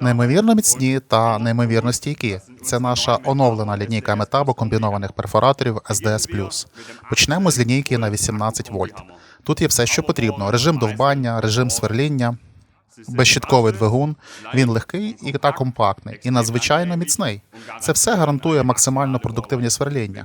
Неймовірно міцні та неймовірно стійкі. Це наша оновлена лінійка метабо комбінованих перфораторів SDS+. Почнемо з лінійки на 18 вольт. Тут є все, що потрібно: режим довбання, режим сверління, безщитковий двигун. Він легкий і та компактний, і надзвичайно міцний. Це все гарантує максимально продуктивні сверління.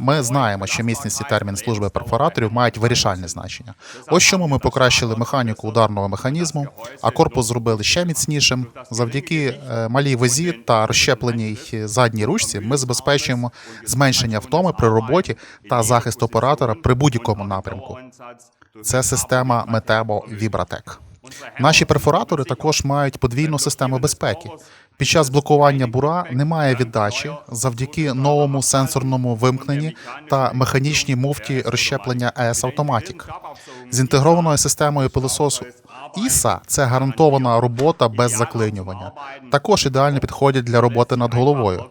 Ми знаємо, що міцність і термін служби перфораторів мають вирішальне значення. Ось чому ми покращили механіку ударного механізму, а корпус зробили ще міцнішим. Завдяки е, малій вазі та розщепленій задній ручці ми забезпечуємо зменшення втоми при роботі та захист оператора при будь-якому напрямку. Це система Metabo Vibratec. Наші перфоратори також мають подвійну систему безпеки. Під час блокування бура немає віддачі завдяки новому сенсорному вимкненні та механічній муфті розщеплення ес автоматік З інтегрованою системою пилососу ISA це гарантована робота без заклинювання. Також ідеально підходять для роботи над головою.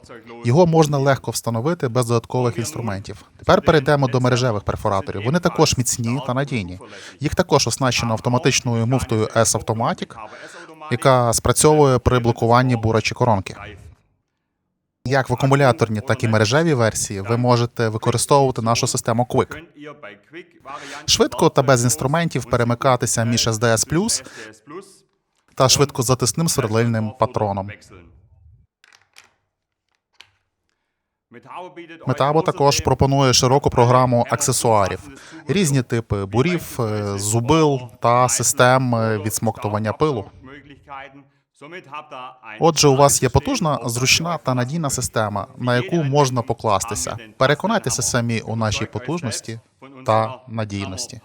Його можна легко встановити без додаткових інструментів. Тепер перейдемо до мережевих перфораторів. Вони також міцні та надійні. Їх також оснащено автоматичною муфтою S Automatic, яка спрацьовує при блокуванні бура чи коронки. Як в акумуляторній, так і мережевій версії ви можете використовувати нашу систему Quick. Швидко та без інструментів перемикатися між SDS та швидкозатисним сверлильним патроном. Метабо також пропонує широку програму аксесуарів, різні типи бурів, е, зубил та систем е, відсмоктування пилу. Отже, у вас є потужна, зручна та надійна система, на яку можна покластися. Переконайтеся самі у нашій потужності та надійності.